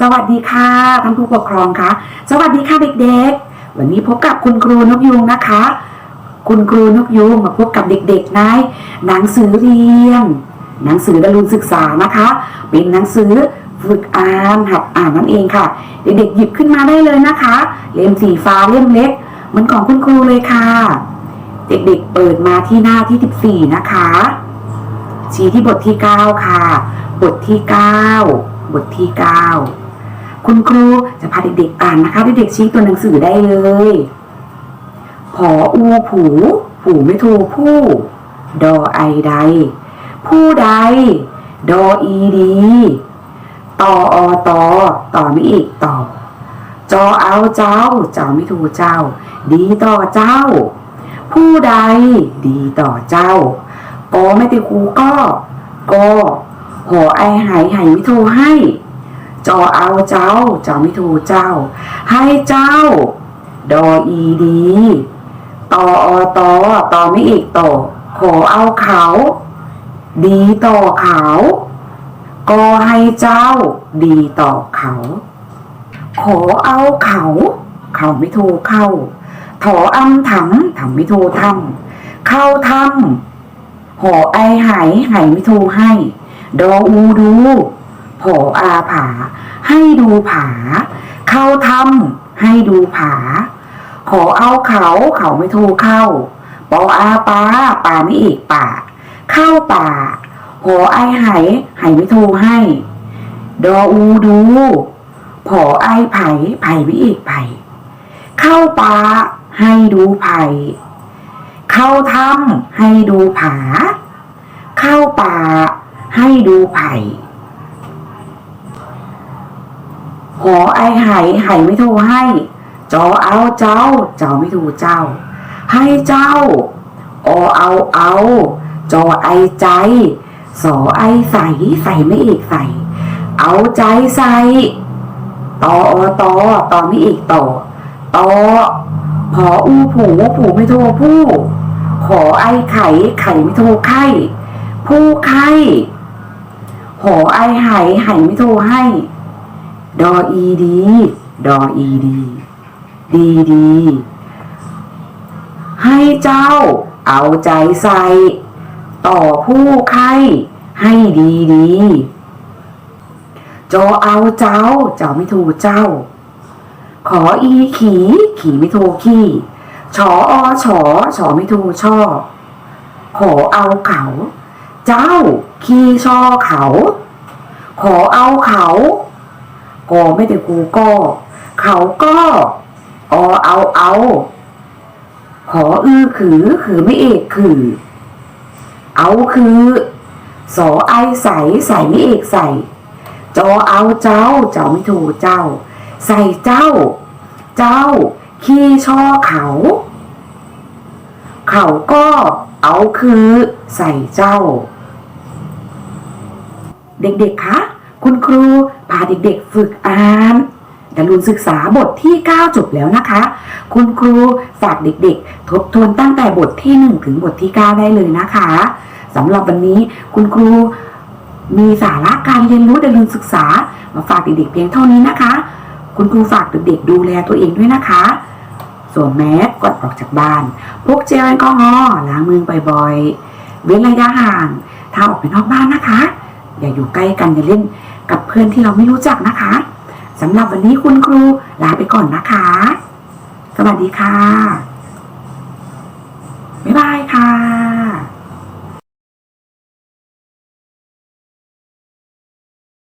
สวัสดีค่ะท่านผู้ปกครองคะสวัสดีค่ะเด็กๆ วันนี้พบกับคุณครูนกยุงนะคะ คุณครูนกยุงมาพบกับเด็กๆในหนังสือเรียน หนังสือดารุนศึกษานะคะ เป็นหนังสือฝึกอ่านหัดอ่านนั่นเองค่ะ เด็กๆหยิบขึ้นมาได้เลยนะคะ เล่มสีฟ้าเล่มเล็กเหมือนของคุณครูเลยค่ะ เด็กๆเปิดมาที่หน้าที่ 14 นะคะ ชี้ที่บทที่ 9 ค่ะ บทที่ 9 บทที่ 9 คุณครูจะพาเด็กๆอ่านนะคะเด็กๆชี้ตัวหนังสือได้เลยผออูผู ผูไม่โทรผู้ ดอไอใด ผู้ใด ดออีดีตออตอต่อไม่อีกต่อ จอเอาเจ้า เจ้าไม่ถูเจ้า ดีต่อเจ้า ผู้ใด ดีต่อเจ้ากอไม่ติครูก็กอหอไอหายหายไม่โทรให้ จอเอาเจ้าเจ้าไม่ถูเจ้า ให้เจ้า ดออีดีตออตอต่อไม่อีกต่อขอเอาเขา ดีต่อเขา ก็ให้เจ้า ดีต่อเขา ขอเอาเขา เขาไม่โทรเข้า ถออำถำถำไม่โทรทำเข้าทำหอไอหายหายไม่โทรให้ ดออูดู ผออาผา ให้ดูผา เข้าทำให้ดูผา ขอเอาเขาเขาไม่โทรเข้าปออาปาปาไม่อีกป่า เข้าป่าหอไอไหายไหายไม่โทรให้ ดออูดูผอไอไผ่ไผ่ไม่อีกไผ่เข้าป่าให้ดูไผ่เข้าถ้ำให้ดูผา เข้าป่าให้ดูไผ่ หอไอหายหายไม่โทรให้ จอเอาเจ้า เจ้าไม่ถูเจ้า ให้เจ้า อเอาเอา จอไอใจ สอไอใสใสไม่อีกใส เอาใจใส่ตออตอตอไม่อีกต่อตอพออูผูผูไม่โทรผู้ขอไอไข่ไข่ไม่โทรไข่ผู้ไข่หอไอหายหายไม่โทรให้ ดออีดี ดออีดี ดีดี ให้เจ้า เอาใจใส่ ต่อผู้ไข้ให้ดีดีจอเอาเจ้า เจ้าไม่ถูกเจ้า ขออีขี ขี่ไม่ถูกขี้ชออชอชอไม่ถูกชอขอเอาเขา เจ้า ขี้ชอเขา ขอเอาเขา ก็ไม่แต่กูก็ เขาก็อเอาเอาขออื้อขือขือไม่เอกขือ เอาคือสอไอใสใสไม่เอกใสจอเอาเจ้า เจ้าไม่ถูกเจ้า ใส่เจ้า เจ้า ขี้ช่อเขา เขาก็เอาคือใส่เจ้า เด็กๆคะคุณครูพาเด็กๆฝึกอ่านดารุนศึกษาบทที่ 9 จบแล้วนะคะ คุณครูฝากเด็กๆ ทบทวนตั้งแต่บทที่ 1 ถึงบทที่ 9 ได้เลยนะคะสำหรับวันนี้คุณครูมีสาระการเรียนรู้ดารุนศึกษา มาฝากเด็กๆเพียงเท่านี้นะคะ คุณครูฝากเด็กๆดูแลตัวเองด้วยนะคะสวมแมสก่อนออกจากบ้านพกเจลแอลกอฮอล์ล้างมือบ่อยๆ เว้นระยะห่างถ้าออกไปนอกบ้านนะคะ อย่าอยู่ใกล้กันอย่าเล่น กับเพื่อนที่เราไม่รู้จักนะคะสำหรับวันนี้คุณครูลาไปก่อนนะคะ สวัสดีค่ะ